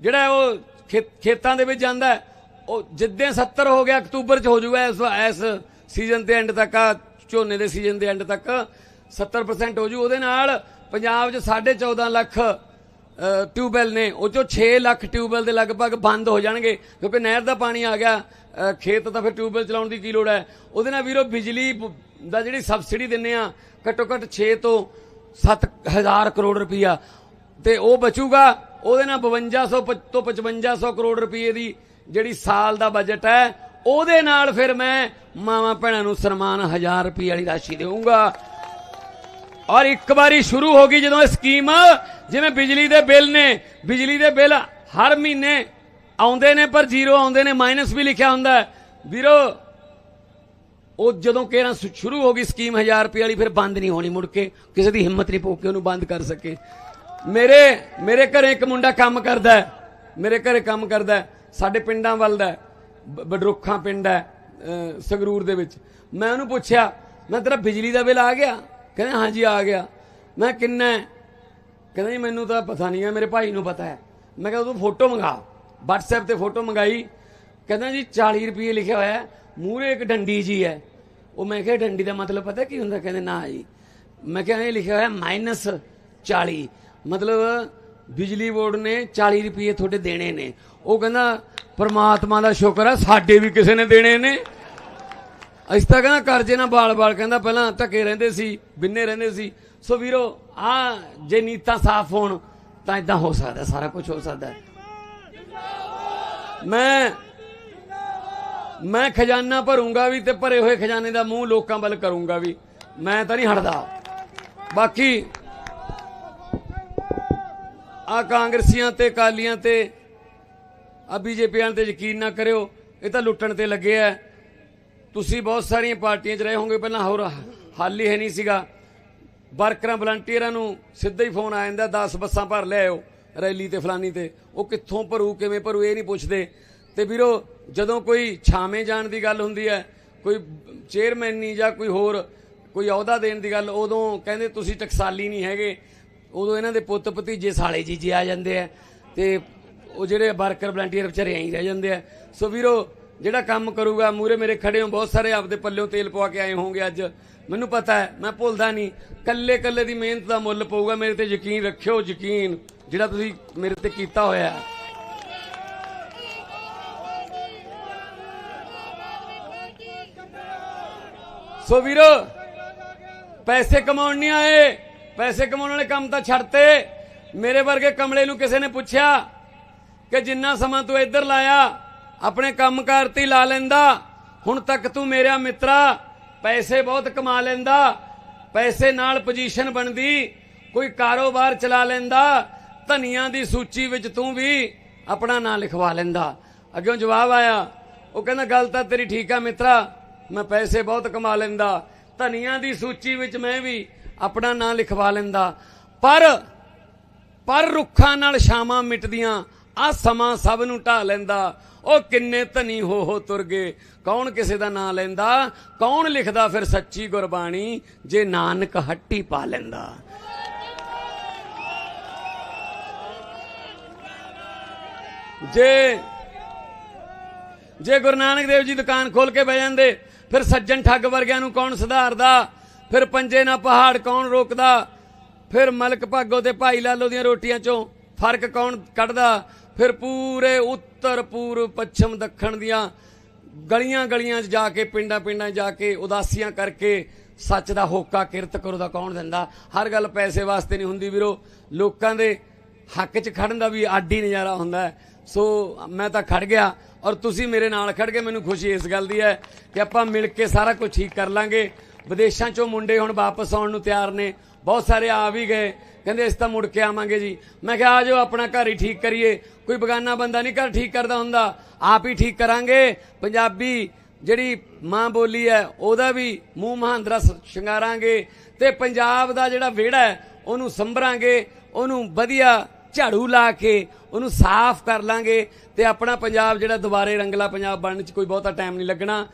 ਜਿਹੜਾ ਉਹ ਖੇ- ਖੇਤਾਂ ਦੇ ਵਿੱਚ ਜਾਂਦਾ ਉਹ ਜਿੱਦੇ 70 ਹੋ ਗਿਆ, ਅਕਤੂਬਰ ਚ ਹੋ ਜਾਊਗਾ ਇਸ ਇਸ ਸੀਜ਼ਨ ਦੇ ਐਂਡ ਤੱਕ ਆ ਝੋਨੇ ਦੇ ਸੀਜ਼ਨ ਦੇ ਐਂਡ ਤੱਕ 70% ਹੋ ਜੂ। ਉਹਦੇ ਨਾਲ ਪੰਜਾਬ 'ਚ 14.5 ਲੱਖ ਟਿਊਬਵੈਲ ਨੇ, ਉਹ ਚੋਂ 6 ਲੱਖ ਟਿਊਬਵੈਲ ਦੇ ਲਗਭਗ ਬੰਦ ਹੋ ਜਾਣਗੇ, ਕਿਉਂਕਿ ਨਹਿਰ ਦਾ ਪਾਣੀ ਆ ਗਿਆ ਖੇਤ ਤਾਂ ਫਿਰ ਟਿਊਬਵੈਲ ਚਲਾਉਣ ਦੀ ਕੀ ਲੋੜ ਹੈ? ਉਹਦੇ ਨਾਲ ਵੀਰੋ ਬਿਜਲੀ ਦਾ ਜਿਹੜੀ ਸਬਸਿਡੀ ਦਿੰਨੇ ਆ, ਘੱਟੋ ਘੱਟ 6 ਤੋਂ 7000 ਕਰੋੜ ਰੁਪਈਆ। ਤੇ ਉਹ ਬਚੂਗਾ, ਉਹਦੇ ਨਾਲ 5200 ਪ- ਤੋਂ 5500 ਕਰੋੜ ਰੁਪਏ ਦੀ ਜਿਹੜੀ ਸਾਲ ਦਾ ਬਜਟ ਹੈ, ਉਹਦੇ ਨਾਲ ਫਿਰ ਮੈਂ ਮਾਵਾਂ ਭੈਣਾਂ ਨੂੰ ਸਨਮਾਨ 1000 ਰੁਪਏ ਵਾਲੀ ਰਾਸ਼ੀ ਦੇਵਾਂਗਾ ਔਰ ਇੱਕ ਵਾਰੀ ਸ਼ੁਰੂ ਹੋ ਗਈ ਜਦੋਂ ਇਹ ਸਕੀਮ, ਜਿਵੇਂ ਬਿਜਲੀ ਦੇ ਬਿੱਲ ਨੇ, ਬਿਜਲੀ ਦੇ ਬਿੱਲ ਹਰ ਮਹੀਨੇ ਆਉਂਦੇ ਨੇ, ਪਰ ਜ਼ੀਰੋ ਆਉਂਦੇ ਨੇ, ਮਾਈਨਸ ਵੀ ਲਿਖਿਆ ਹੁੰਦਾ ਵੀਰੋ, ਉਹ ਜਦੋਂ ਕਿਹੜਾ ਸ਼ੁਰੂ ਹੋ ਗਈ ਸਕੀਮ 1000 ਰੁਪਏ ਵਾਲੀ, ਫਿਰ ਬੰਦ ਨਹੀਂ ਹੋਣੀ ਮੁੜ ਕੇ। ਕਿਸੇ ਦੀ ਹਿੰਮਤ ਨਹੀਂ ਪਊ ਕਿ ਉਹਨੂੰ ਬੰਦ ਕਰ ਸਕੇ। ਮੇਰੇ ਮੇਰੇ ਘਰੇ ਇੱਕ ਮੁੰਡਾ ਕੰਮ ਕਰਦਾ ਮੇਰੇ ਘਰੇ ਕੰਮ ਕਰਦਾ ਸਾਡੇ ਪਿੰਡਾਂ ਵੱਲ ਦਾ ਬਡਰੁੱਖਾਂ ਪਿੰਡ ਹੈ ਸੰਗਰੂਰ ਦੇ ਵਿੱਚ। ਮੈਂ ਉਹਨੂੰ ਪੁੱਛਿਆ, ਮੈਂ ਤੇਰਾ ਬਿਜਲੀ ਦਾ ਬਿੱਲ ਆ ਗਿਆ? ਕਹਿੰਦੇ, ਹਾਂਜੀ, ਆ ਗਿਆ। ਮੈਂ ਕਿੰਨਾ ਕਹਿੰਦਾ ਜੀ, ਮੈਨੂੰ ਤਾਂ ਪਤਾ ਨਹੀਂ ਹੈ, ਮੇਰੇ ਭਾਈ ਨੂੰ ਪਤਾ ਹੈ। ਮੈਂ ਕਿਹਾ ਤੂੰ ਫੋਟੋ ਮੰਗਾ। WhatsApp ਤੇ ਫੋਟੋ ਮੰਗਾਈ। ਕਹਿੰਦਾ ਜੀ 40 ਰੁਪਏ ਲਿਖਿਆ ਹੋਇਆ ਹੈ। ਮੂਹਰੇ ਇੱਕ ਡੰਡੀ ਜੀ ਹੈ। ਉਹ ਮੈਂ ਕਿਹਾ, ਡੰਡੀ ਦਾ ਮਤਲਬ ਪਤਾ ਕੀ ਹੁੰਦਾ? ਕਹਿੰਦੇ, ਨਾ ਜੀ। ਮੈਂ ਕਿਹਾ, ਇਹ ਲਿਖਿਆ ਹੋਇਆ ਮਾਈਨਸ 40 ਮਤਲਬ ਬਿਜਲੀ ਬੋਰਡ ਨੇ 40 ਰੁਪਏ ਤੁਹਾਡੇ ਦੇਣੇ ਨੇ। ਉਹ ਕਹਿੰਦਾ, ਪਰਮਾਤਮਾ ਦਾ ਸ਼ੁਕਰ ਹੈ, ਸਾਡੇ ਵੀ ਕਿਸੇ ਨੇ ਦੇਣੇ ਨੇ। ਅਸੀਂ ਤਾਂ ਕਹਿੰਦਾ ਕਰਜ਼ੇ ਨਾਲ ਬਾਲ-ਬਾਲ ਕਹਿੰਦਾ, ਪਹਿਲਾਂ ਧੱਕੇ ਰਹਿੰਦੇ ਸੀ, ਬਿੰਨੇ ਰਹਿੰਦੇ ਸੀ। ਸੋ ਵੀਰੋ, ਆ ਜੇ ਨੀਤਾਂ ਸਾਫ਼ ਹੋਣ, ਤਾਂ ਇਦਾਂ ਹੋ ਸਕਦਾ, ਸਾਰਾ ਕੁਝ ਹੋ ਸਕਦਾ। ਮੈਂ ਮੈਂ ਖਜ਼ਾਨਾ ਭਰੂੰਗਾ ਵੀ ਤੇ ਭਰੇ ਹੋਏ ਖਜ਼ਾਨੇ ਦਾ ਮੂੰਹ ਲੋਕਾਂ ਵੱਲ ਕਰੂੰਗਾ ਵੀ। ਮੈਂ ਤਾਂ ਨਹੀਂ ਹਟਦਾ। ਬਾਕੀ, ਆ ਕਾਂਗਰਸੀਆਂ ਤੇ ਕਾਲੀਆਂ ਤੇ, ਆ ਬੀਜੇਪੀਆਂ ਤੇ ਯਕੀਨ ਨਾ ਕਰਿਓ, ਇਹ ਤਾਂ ਲੁੱਟਣ ਤੇ ਲੱਗੇ ਆ। ਤੁਸੀਂ ਬਹੁਤ ਸਾਰੀਆਂ ਪਾਰਟੀਆਂ 'ਚ ਰਹੇ ਹੋਗੇ ਪਹਿਲਾਂ ਹੋਰ ਹੱਲ ਹੀ ਹੈ ਨਹੀਂ ਸੀਗਾ। ਵਰਕਰਾਂ, ਵਲੰਟੀਅਰਾਂ ਨੂੰ ਸਿੱਧਾ ਹੀ ਫੋਨ ਆ ਜਾਂਦਾ 10 ਬੱਸਾਂ ਭਰ ਲੈ ਆਓ ਰੈਲੀ ਤੇ, ਫਲਾਨੀ ਤੇ। ਉਹ ਕਿੱਥੋਂ ਭਰੂ, ਕਿਵੇਂ ਭਰੂ, ਇਹ ਨਹੀਂ ਪੁੱਛਦੇ। ਤੇ ਵੀਰੋ, ਜਦੋਂ ਕੋਈ ਛਾਵੇਂ ਜਾਣ ਦੀ ਗੱਲ ਹੁੰਦੀ ਹੈ, ਕੋਈ ਚੇਅਰਮੈਨ ਨਹੀਂ ਜਾਂ ਕੋਈ ਹੋਰ, ਕੋਈ ਅਹੁਦਾ ਦੇਣ ਦੀ ਗੱਲ, ਉਦੋਂ ਕਹਿੰਦੇ ਤੁਸੀਂ ਟਕਸਾਲੀ ਨਹੀਂ ਹੈਗੇ। ਉਦੋਂ ਇਹਨਾਂ ਦੇ ਪੁੱਤ ਭਤੀਜੇ ਸਾਲੇ ਜੀ ਜੀਜੇ ਆ ਜਾਂਦੇ ਆ ਤੇ ਉਹ ਜਿਹੜੇ ਵਰਕਰ, ਵਲੰਟੀਅਰ ਵਿਚਾਰੇ ਐਂ ਰਹਿ ਜਾਂਦੇ ਆ। ਸੋ ਵੀਰੋ ਜਿਹੜਾ ਕੰਮ ਕਰੂਗਾ ਮੂਰੇ ਮੇਰੇ ਖੜੇ ਹੋ, ਬਹੁਤ ਸਾਰੇ ਆਪਦੇ ਪੱਲਿਓਂ ਤੇਲ ਪਵਾ ਕੇ ਆਏ ਹੋਣਗੇ ਅੱਜ। ਮੈਨੂੰ ਪਤਾ ਹੈ, ਮੈਂ ਭੁੱਲਦਾ ਨਹੀਂ। ਕੱਲੇ ਕੱਲੇ ਦੀ ਮਿਹਨਤ ਦਾ ਮੁੱਲ ਪਊਗਾ, ਮੇਰੇ ਤੇ ਯਕੀਨ ਰੱਖਿਓ, ਯਕੀਨ, ਜਿਹੜਾ ਤੁਸੀਂ ਮੇਰੇ ਤੇ ਕੀਤਾ ਹੋਇਆ ਹੈ। ਸੋ ਵੀਰੋ, ਪੈਸੇ ਕਮਾਉਣ ਨਹੀਂ ਆਏ। ਪੈਸੇ ਕਮਾਉਣ ਵਾਲੇ ਕੰਮ ਤਾਂ ਛੱਡਤੇ। ਮੇਰੇ ਵਰਗੇ ਕਮਲੇ ਨੂੰ ਕਿਸੇ ਨੇ ਪੁੱਛਿਆ ਕਿ ਜਿੰਨਾ ਸਮਾਂ ਤੂੰ ਇੱਧਰ ਲਾਇਆ ਆਪਣੇ ਕੰਮਕਾਰ ਤੇ ਹੀ ਲਾ ਲੈਂਦਾ। ਹੁਣ ਤੱਕ ਤੂੰ ਮੇਰਾ ਮਿੱਤਰਾ ਪੈਸੇ ਬਹੁਤ ਕਮਾ ਲੈਂਦਾ। ਪੈਸੇ ਨਾਲ ਪੋਜੀਸ਼ਨ ਬਣਦੀ। ਕੋਈ ਕਾਰੋਬਾਰ ਚਲਾ ਲੈਂਦਾ। ਧਨੀਆਂ ਦੀ ਸੂਚੀ ਵਿੱਚ ਤੂੰ ਵੀ ਆਪਣਾ ਨਾਂ ਲਿਖਵਾ ਲੈਂਦਾ। ਅੱਗੇ ਜਵਾਬ ਆਇਆ, ਉਹ ਕਹਿੰਦਾ, ਗੱਲ ਤਾਂ ਤੇਰੀ ਠੀਕ ਆ ਮਿੱਤਰਾ। ਮੈਂ ਪੈਸੇ ਬਹੁਤ ਕਮਾ ਲੈਂਦਾ। ਧਨੀਆਂ ਦੀ ਸੂਚੀ ਵਿੱਚ ਮੈਂ ਵੀ ਆਪਣਾ ਨਾਂ ਲਿਖਵਾ ਲੈਂਦਾ। ਪਰ ਪਰ ਰੁੱਖਾਂ ਨਾਲ ਛਾਵਾਂ ਮਿਟਦੀਆਂ। ਆ ਸਮਾਂ ਸਭ ਨੂੰ ਢਾ ਲੈਂਦਾ। ਉਹ ਕਿੰਨੇ ਧਨੀ ਹੋ ਹੋ ਤੁਰ ਗਏ। ਕੌਣ ਕਿਸੇ ਦਾ ਨਾਂ ਲੈਂਦਾ? ਕੌਣ ਲਿਖਦਾ ਫਿਰ ਸੱਚੀ ਗੁਰਬਾਣੀ? ਜੇ ਨਾਨਕ ਹੱਟੀ ਪਾ ਲੈਂਦਾ। ਜੇ ਜੇ ਗੁਰੂ ਨਾਨਕ ਦੇਵ ਜੀ ਦੁਕਾਨ ਖੋਲ ਕੇ ਬਹਿ ਜਾਂਦੇ, ਫਿਰ ਸੱਜਣ ਠੱਗ ਵਰਗਿਆਂ ਨੂੰ ਕੌਣ ਸੁਧਾਰਦਾ? ਫਿਰ ਪੰਜੇ ਨਾ ਪਹਾੜ ਕੌਣ ਰੋਕਦਾ? ਫਿਰ ਮਲਕ ਭਾਗੋ ਤੇ ਭਾਈ ਲਾਲੋ ਦੀਆਂ ਰੋਟੀਆਂ ਚੋਂ ਫ਼ਰਕ ਕੌਣ ਕੱਢਦਾ? ਫਿਰ ਪੂਰੇ ਉੱਤਰ ਪੂਰਬ ਪੱਛਮ ਦੱਖਣ ਦੀਆਂ ਗਲੀਆਂ ਗਲੀਆਂ 'ਚ ਜਾ ਕੇ ਪਿੰਡਾਂ ਪਿੰਡਾਂ ਜਾ ਕੇ ਉਦਾਸੀਆਂ ਕਰਕੇ ਸੱਚ ਦਾ ਹੋਕਾ ਕਿਰਤ ਕਰੋ ਦਾ ਕੌਣ ਦਿੰਦਾ? ਹਰ ਗੱਲ ਪੈਸੇ ਵਾਸਤੇ ਨਹੀਂ ਹੁੰਦੀ ਵੀਰੋ। ਲੋਕਾਂ ਦੇ ਹੱਕ 'ਚ ਖੜਨ ਦਾ ਵੀ ਆਡੀ ਨਜ਼ਾਰਾ ਹੁੰਦਾ ਸੋ ਮੈਂ ਤਾਂ ਖੜ ਗਿਆ ਔਰ ਤੁਸੀਂ ਮੇਰੇ ਨਾਲ ਖੜ ਕੇ ਮੈਨੂੰ ਖੁਸ਼ੀ ਇਸ ਗੱਲ ਦੀ ਹੈ ਕਿ ਆਪਾਂ ਮਿਲ ਕੇ ਸਾਰਾ ਕੁਝ ਠੀਕ ਕਰ ਲਾਂਗੇ। ਵਿਦੇਸ਼ਾਂ 'ਚੋਂ ਮੁੰਡੇ ਹੁਣ ਵਾਪਸ ਆਉਣ ਨੂੰ ਤਿਆਰ ਨੇ। ਬਹੁਤ ਸਾਰੇ ਆ ਵੀ ਗਏ। ਕਹਿੰਦੇ ਇਸ ਤਾਂ ਮੁੜ ਕੇ ਆਵਾਂਗੇ ਜੀ। ਮੈਂ ਕਿਹਾ, ਆ ਜਾਓ, ਆਪਣਾ ਘਰ ਹੀ ਠੀਕ ਕਰੀਏ। ਕੋਈ ਬਗਾਨਾ ਬੰਦਾ ਨਹੀਂ ਘਰ ਠੀਕ ਕਰਦਾ ਹੁੰਦਾ। ਆਪ ਹੀ ਠੀਕ ਕਰਾਂਗੇ। ਪੰਜਾਬੀ ਜਿਹੜੀ ਮਾਂ ਬੋਲੀ ਹੈ, ਉਹਦਾ ਵੀ ਮੂੰਹ ਮਹਾਂਦਰਾ ਸ਼ਿੰਗਾਰਾਂਗੇ ਤੇ ਪੰਜਾਬ ਦਾ ਜਿਹੜਾ ਵਿਹੜਾ ਹੈ, ਉਹਨੂੰ ਸੰਭਰਾਂਗੇ, ਉਹਨੂੰ ਵਧੀਆ ਝਾੜੂ ਲਾ ਕੇ, ਉਹਨੂੰ ਸਾਫ਼ ਕਰ ਲਾਂਗੇ ਤੇ ਆਪਣਾ ਪੰਜਾਬ ਜਿਹੜਾ ਦੁਬਾਰੇ ਰੰਗਲਾ ਪੰਜਾਬ ਬਣਨ 'ਚ ਕੋਈ ਬਹੁਤਾ ਟਾਈਮ ਨਹੀਂ ਲੱਗਣਾ।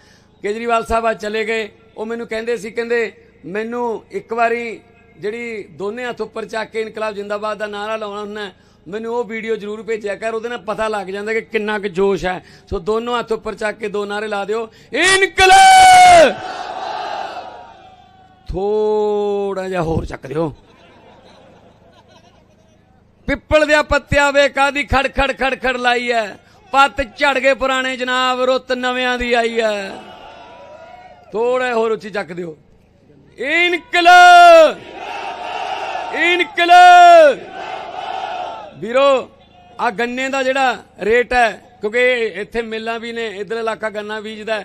ਕੇਜਰੀਵਾਲ ਸਾਹਿਬ ਅੱਜ ਚਲੇ ਗਏ। ਉਹ ਮੈਨੂੰ ਕਹਿੰਦੇ ਸੀ, ਕਹਿੰਦੇ, ਮੈਨੂੰ ਇੱਕ ਵਾਰੀ ਜਿਹੜੀ ਦੋਨੇ ਹੱਥ ਉੱਪਰ ਚੱਕ ਕੇ ਇਨਕਲਾਬ ਜਿੰਦਾਬਾਦ ਦਾ ਨਾਰਾ ਲਾਉਣਾ ਹੁੰਦਾ ਮੈਨੂੰ ਉਹ ਵੀਡੀਓ ਜ਼ਰੂਰ ਭੇਜਿਆ ਕਰ, ਉਹਦੇ ਨਾਲ ਪਤਾ ਲੱਗ ਜਾਂਦਾ ਕਿ ਕਿੰਨਾ ਕੁ ਜੋਸ਼ ਹੈ। ਸੋ ਦੋਨੋਂ ਹੱਥ ਉੱਪਰ ਚੱਕ ਕੇ ਦੋ ਨਾਰੇ ਲਾ ਦਿਓ। ਇਨਕਲਾਬ! ਥੋੜਾ ਜਿਹਾ ਹੋਰ ਚੱਕ ਦਿਓ। ਪਿੱਪਲ ਦੇ ਪੱਤਿਆਂ ਵੇ ਕਾਦੀ ਖੜ ਖੜ ਖੜ ਖੜ ਲਾਈ ਐ ਪੱਤ ਝੜ ਗਏ ਪੁਰਾਣੇ ਜਨਾਬ, ਰੁੱਤ ਨਵਿਆਂ ਦੀ ਆਈ ਐ ਥੋੜਾ ਹੋਰ ਉੱਚੀ ਚੱਕ ਦਿਓ। ਇਨਕਲਾਬ। ਇਨਕਲਾਬ। ਵੀਰੋ ਆ ਗੰਨੇ ਦਾ ਜਿਹੜਾ ਰੇਟ ਹੈ, ਕਿਉਂਕਿ ਇੱਥੇ ਮਿੱਲਾਂ ਵੀ ਨੇ, ਇਧਰ ਇਲਾਕਾ ਗੰਨਾ ਬੀਜਦਾ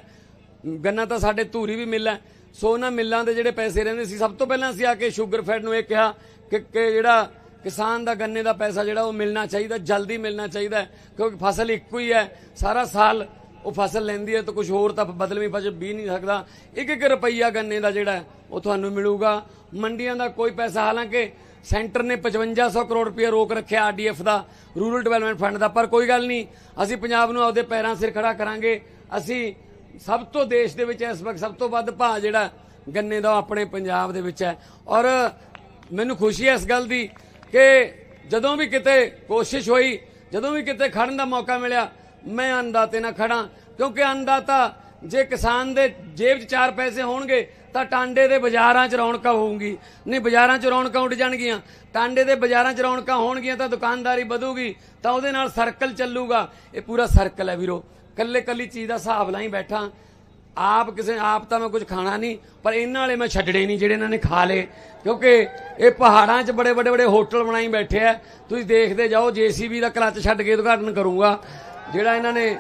ਗੰਨਾ ਤਾਂ ਸਾਡੇ ਧੂਰੀ ਵੀ ਮਿੱਲ ਹੈ। ਸੋ ਉਹਨਾਂ ਮਿੱਲਾਂ ਦੇ ਜਿਹੜੇ ਪੈਸੇ ਰਹਿੰਦੇ ਸੀ, ਸਭ ਤੋਂ ਪਹਿਲਾਂ ਅਸੀਂ ਆ ਕੇ ਸ਼ੂਗਰ ਫੈਡ ਨੂੰ ਇਹ ਕਿਹਾ ਕਿ ਕਿ ਜਿਹੜਾ ਕਿਸਾਨ ਦਾ ਗੰਨੇ ਦਾ ਪੈਸਾ ਜਿਹੜਾ ਉਹ ਮਿਲਣਾ ਚਾਹੀਦਾ, ਜਲਦੀ ਮਿਲਣਾ ਚਾਹੀਦਾ ਕਿਉਂਕਿ ਫਸਲ ਇੱਕੋ ਹੀ ਹੈ। ਸਾਰਾ ਸਾਲ ਉਹ ਫਸਲ ਲੈਂਦੀ ਹੈ ਤਾਂ ਕੁਝ ਹੋਰ ਤਾਂ ਬਦਲਵੀਂ ਫਸਲ ਬੀਜ ਨਹੀਂ ਸਕਦਾ। ਇੱਕ ਇੱਕ ਰੁਪਈਆ ਗੰਨੇ ਦਾ ਜਿਹੜਾ ਉਹ ਤੁਹਾਨੂੰ ਮਿਲੂਗਾ। ਮੰਡੀਆਂ ਦਾ ਕੋਈ ਪੈਸਾ, ਹਾਲਾਂਕਿ ਸੈਂਟਰ ਨੇ 5500 ਕਰੋੜ ਰੁਪਏ ਰੋਕ ਰੱਖਿਆ ਆਰਡੀਐਫ ਦਾ, ਰੂਰਲ ਡਿਵੈਲਪਮੈਂਟ ਫੰਡ ਦਾ, ਪਰ ਕੋਈ ਗੱਲ ਨਹੀਂ। ਅਸੀਂ ਪੰਜਾਬ ਨੂੰ ਆਪਦੇ ਪੈਰਾਂ ਸਿਰ ਖੜਾ ਕਰਾਂਗੇ। ਅਸੀਂ ਸਭ ਤੋਂ ਦੇਸ਼ ਦੇ ਵਿੱਚ ਇਸ ਵਕਤ ਸਭ ਤੋਂ ਵੱਧ ਭਾਅ ਜਿਹੜਾ ਗੰਨੇ ਦਾ ਉਹ ਆਪਣੇ ਪੰਜਾਬ ਦੇ ਵਿੱਚ ਹੈ। ਔਰ ਮੈਨੂੰ ਖੁਸ਼ੀ ਹੈ ਇਸ ਗੱਲ ਦੀ ਕਿ ਜਦੋਂ ਵੀ ਕਿਤੇ ਕੋਸ਼ਿਸ਼ ਹੋਈ, ਜਦੋਂ ਵੀ ਕਿਤੇ ਖੜਨ ਦਾ ਮੌਕਾ ਮਿਲਿਆ ਮੈਂ ਅੰਨਦਾਤੇ ਨਾ ਖੜਾ, ਕਿਉਂਕਿ ਅੰਨਦਾਤਾ ਜੇ ਕਿਸਾਨ ਦੇ ਜੇਬ 'ਚ ਚਾਰ ਪੈਸੇ ਹੋਣਗੇ, ਤਾਂ ਟਾਂਡੇ ਦੇ ਬਾਜ਼ਾਰਾਂ 'ਚ ਰੌਣਕਾਂ ਹੋਊਗੀ। ਨਹੀਂ, ਬਾਜ਼ਾਰਾਂ 'ਚ ਰੌਣਕਾਂ ਉੱਡ ਜਾਣਗੀਆਂ। ਟਾਂਡੇ ਦੇ ਬਾਜ਼ਾਰਾਂ 'ਚ ਰੌਣਕਾਂ ਹੋਣਗੀਆਂ ਤਾਂ ਦੁਕਾਨਦਾਰੀ ਵਧੂਗੀ, ਤਾਂ ਉਹਦੇ ਨਾਲ ਸਰਕਲ ਚੱਲੂਗਾ। ਇਹ ਪੂਰਾ ਸਰਕਲ ਹੈ ਵੀਰੋ। ਕੱਲੇ ਕੱਲੀ ਚੀਜ਼ ਦਾ ਹਿਸਾਬ ਲਾਈ ਬੈਠਾ। ਆਪ ਕਿਸੇ, ਆਪ ਤਾਂ ਮੈਂ ਕੁਝ ਖਾਣਾ ਨਹੀਂ, ਪਰ ਇਹਨਾਂ ਵਾਲੇ ਮੈਂ ਛੱਡੜੇ ਨਹੀਂ ਜਿਹੜੇ ਇਹਨਾਂ ਨੇ ਖਾ ਲਏ। ਕਿਉਂਕਿ ਇਹ ਪਹਾੜਾਂ 'ਚ ਬੜੇ ਬੜੇ ਬੜੇ ਹੋਟਲ ਬਣਾਈ ਬੈਠੇ ਆ। ਤੁਸੀਂ ਦੇਖਦੇ ਜਾਓ, ਜੀਸੀਬੀ ਦਾ ਕਲੱਚ ਛੱਡ ਕੇ ਉਦਘਾਟਨ ਕਰੂੰਗਾ। ਜਿਹੜਾ ਇਹਨਾਂ ਨੇ,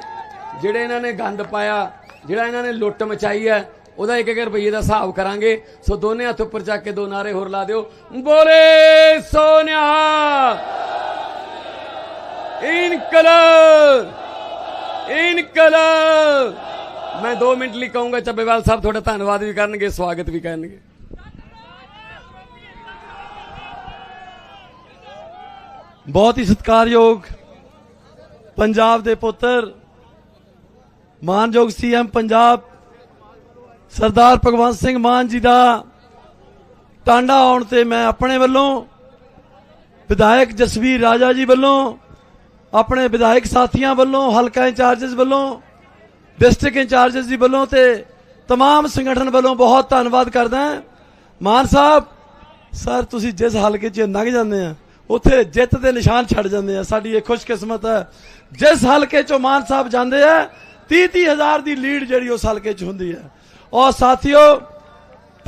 ਜਿਹੜੇ ਇਹਨਾਂ ਨੇ ਗੰਦ ਪਾਇਆ, ਜਿਹੜਾ ਇਹਨਾਂ ਨੇ ਲੁੱਟ ਮਚਾਈ ਹੈ, ਉਹਦਾ ਇੱਕ ਇੱਕ ਰੁਪਈਏ ਦਾ ਹਿਸਾਬ ਕਰਾਂਗੇ। ਸੋ ਦੋਨੇ ਹੱਥ ਉੱਪਰ ਚੱਕ ਕੇ ਦੋ ਨਾਰੇ ਹੋਰ ਲਾ ਦਿਓ। ਬੋਲੇ ਸੋਨਿਆ! ਇਨਕਲਾਬ! ਇਨਕਲਾਬ! ਮੈਂ 2 ਮਿੰਟ ਲਈ ਕਹੂੰਗਾ, ਚੱਬੇਵਾਲ ਸਾਹਿਬ ਤੁਹਾਡਾ ਧੰਨਵਾਦ ਵੀ ਕਰਨਗੇ, ਸਵਾਗਤ ਵੀ ਕਰਨਗੇ। ਬਹੁਤ ਹੀ ਸਤਿਕਾਰਯੋਗ ਪੰਜਾਬ ਦੇ ਪੁੱਤਰ ਮਾਨਯੋਗ ਸੀਐਮ ਪੰਜਾਬ ਸਰਦਾਰ ਭਗਵੰਤ ਸਿੰਘ ਮਾਨ ਜੀ ਦਾ ਟਾਂਡਾ ਆਉਣ ਤੇ ਮੈਂ ਆਪਣੇ ਵੱਲੋਂ ਵਿਧਾਇਕ ਜਸਵੀਰ ਰਾਜਾ ਜੀ ਵੱਲੋਂ ਆਪਣੇ ਵਿਧਾਇਕ ਸਾਥੀਆਂ ਵੱਲੋਂ ਹਲਕਾ ਇੰਚਾਰਜਸ ਵੱਲੋਂ ਡਿਸਟ੍ਰਿਕਟ ਇੰਚਾਰਜਸ ਜੀ ਵੱਲੋਂ ਤੇ तमाम ਸੰਗਠਨ ਵੱਲੋਂ ਬਹੁਤ ਧੰਨਵਾਦ ਕਰਦਾ ਹਾਂ ਮਾਨ ਸਾਹਿਬ ਸਰ ਤੁਸੀਂ ਜਿਸ ਹਲਕੇ 'ਚ ਲੰਘ ਜਾਂਦੇ ਆ ਉੱਥੇ ਜਿੱਤ ਦੇ ਨਿਸ਼ਾਨ ਛੱਡ ਜਾਂਦੇ ਆ। ਸਾਡੀ ਇਹ ਖੁਸ਼ਕਿਸਮਤ ਹੈ। ਜਿਸ ਹਲਕੇ 'ਚੋਂ ਮਾਨ ਸਾਹਿਬ ਜਾਂਦੇ ਆ 30 ਹਜ਼ਾਰ ਦੀ ਲੀਡ ਜਿਹੜੀ ਉਸ ਹਲਕੇ 'ਚ ਹੁੰਦੀ ਹੈ। ਔਰ ਸਾਥੀਓ,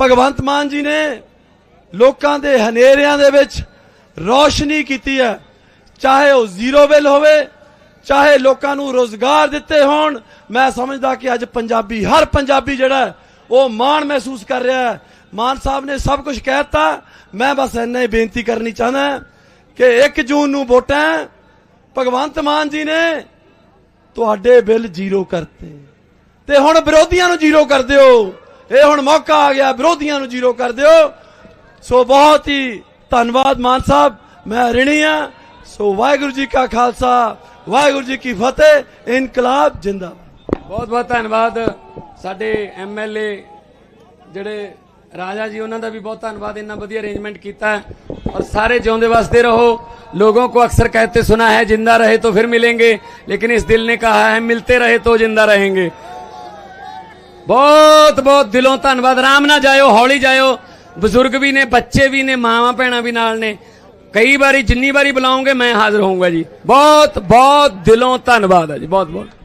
ਭਗਵੰਤ ਮਾਨ ਜੀ ਨੇ ਲੋਕਾਂ ਦੇ ਹਨੇਰਿਆਂ ਦੇ ਵਿੱਚ ਰੋਸ਼ਨੀ ਕੀਤੀ ਹੈ। ਚਾਹੇ ਉਹ ਜ਼ੀਰੋ ਬਿੱਲ ਹੋਵੇ, ਚਾਹੇ ਲੋਕਾਂ ਨੂੰ ਰੋਜ਼ਗਾਰ ਦਿੱਤੇ ਹੋਣ, ਮੈਂ ਸਮਝਦਾ ਕਿ ਅੱਜ ਪੰਜਾਬੀ, ਹਰ ਪੰਜਾਬੀ ਜਿਹੜਾ ਉਹ ਮਾਣ ਮਹਿਸੂਸ ਕਰ ਰਿਹਾ ਹੈ। ਮਾਨ ਸਾਹਿਬ ਨੇ ਸਭ ਕੁਝ ਕਹਿਤਾ ਮੈਂ ਬਸ ਇੰਨਾ ਹੀ ਬੇਨਤੀ ਕਰਨੀ ਚਾਹੁੰਦਾ ਕਿ 1 ਜੂਨ ਨੂੰ ਵੋਟਾਂ ਭਗਵੰਤ ਮਾਨ ਜੀ ਨੇ ਤੁਹਾਡੇ ਬਿੱਲ ਜ਼ੀਰੋ ਕਰਤੇ। ਤੇ ਹੁਣ ਵਿਰੋਧੀਆਂ ਨੂੰ ਜ਼ੀਰੋ ਕਰ ਦਿਓ। ਇਹ ਹੁਣ ਮੌਕਾ ਆ ਗਿਆ, ਵਿਰੋਧੀਆਂ ਨੂੰ ਜ਼ੀਰੋ ਕਰ ਦਿਓ। ਸੋ ਬਹੁਤ ਹੀ ਧੰਨਵਾਦ ਮਾਨ ਸਾਹਿਬ, ਮੈਂ ਰਿਣੀ ਹਾਂ। ਸੋ ਵਾਹਿਗੁਰੂ ਜੀ ਕਾ ਖਾਲਸਾ, ਵਾਹਿਗੁਰੂ ਜੀ ਕੀ ਫਤਿਹ, ਇਨਕਲਾਬ ਜਿੰਦਾਬਾਦ। ਬਹੁਤ ਬਹੁਤ ਧੰਨਵਾਦ ਸਾਡੇ ਐਮਐਲਏ ਜਿਹੜੇ राजा जी उन्होंने भी बहुत धनबाद इन्ना वजी अरेंजमेंट किया है और सारे जिंदे वास्ते रहो लोगों को अक्सर कहते सुना है जिंदा रहे तो फिर मिलेंगे लेकिन इस दिल ने कहा है मिलते रहे तो जिंदा रहेंगे ਬਹੁਤ ਬਹੁਤ ਦਿਲੋਂ ਧੰਨਵਾਦ ਆਰਾਮ ਨਾਲ ਜਾਇਓ ਹੌਲੀ ਜਾਇਓ ਬਜ਼ੁਰਗ ਵੀ ਨੇ ਬੱਚੇ ਵੀ ਨੇ ਮਾਵਾਂ ਭੈਣਾਂ ਵੀ ਨਾਲ ਨੇ ਕਈ ਵਾਰੀ ਜਿੰਨੀ ਵਾਰੀ ਬੁਲਾਉਂਗੇ ਮੈਂ ਹਾਜ਼ਰ ਹੋਊਂਗਾ ਜੀ ਬਹੁਤ ਬਹੁਤ ਦਿਲੋਂ ਧੰਨਵਾਦ ਹੈ ਜੀ ਬਹੁਤ ਬਹੁਤ